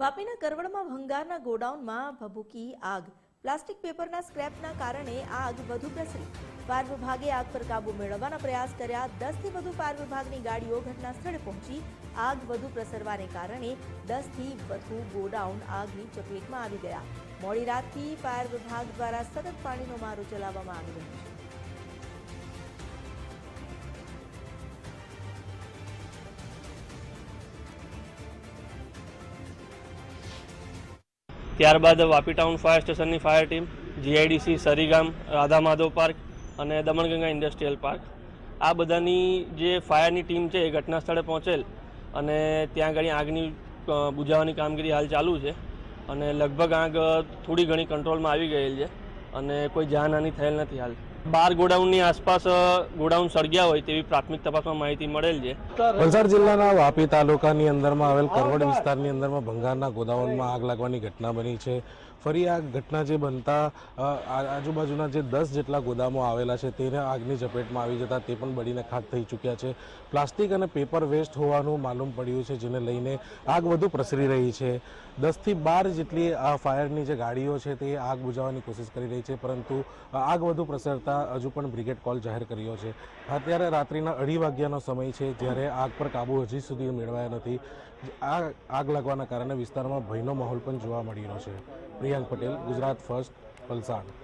વાપીના કરવડમાં ભંગારના ગોડાઉનમાં ભભૂકી આગ. પ્લાસ્ટિક પેપરના સ્ક્રેપના કારણે આગ વધુ પ્રસરી. ફાયર વિભાગે આગ પર કાબુ મેળવવાના પ્રયાસ કર્યા. દસથી વધુ ફાયર વિભાગની ગાડીઓ ઘટના સ્થળે પહોંચી. આગ વધુ પ્રસરવાને કારણે દસથી વધુ ગોડાઉન આગની ચપેટમાં આવી ગયા. મોડી રાતથી ફાયર વિભાગ દ્વારા સતત પાણીનો મારો ચલાવવામાં આવી રહ્યો છે. ત્યારબાદ વાપી ટાઉન ફાયર સ્ટેશનની fire team, GIDC, Sarigam Radha Madhav park અને દમણગંગા ઇન્ડસ્ટ્રીયલ પાર્ક. આ બધાની જે ફાયરની ટીમ છે એ ઘટના સ્થળે પહોંચેલ અને ત્યાં આગળ આગની બુઝાવવાની કામગીરી હાલ ચાલુ છે અને લગભગ આગ થોડી ઘણી કંટ્રોલમાં આવી ગયેલ છે અને કોઈ જાનહાની થયેલ નથી હાલ. બાર ગોડાઉનની આસપાસ ગોડાઉન સળગ્યા હોય તેવી પ્રાથમિક તપાસમાં માહિતી મળેલ છે. વલસાડ જિલ્લાના વાપી તાલુકાની અંદરમાં આવેલ કરવડ વિસ્તારની અંદરમાં ભંગારના ગોડાઉનમાં આગ લાગવાની ઘટના બની છે. ફરી આ ઘટના જે બનતા આજુબાજુના જે દસ જેટલા ગોદામો આવેલા છે તેને આગની ઝપેટમાં આવી જતા તે પણ બળીને ખાક થઈ ચૂક્યા છે. પ્લાસ્ટિક અને પેપર વેસ્ટ હોવાનું માલુમ પડ્યું છે, જેને લઈને આગ વધુ પ્રસરી રહી છે. દસથી બાર જેટલી આ ફાયરની જે ગાડીઓ છે તે આગ બુઝાવવાની કોશિશ કરી રહી છે, પરંતુ આગ વધુ પ્રસરતા હજુ પણ બ્રિગેડ કોલ જાહેર કર્યો છે. અત્યારે રાત્રિના અઢી વાગ્યાનો સમય છે જ્યારે આગ પર કાબુ હજી સુધી મેળવાયા નથી. આ આગ લાગવાના કારણે વિસ્તારમાં ભયનો માહોલ પણ જોવા મળી રહ્યો છે. પ્રિયાંક પટેલ, ગુજરાત ફર્સ્ટ વલસાડ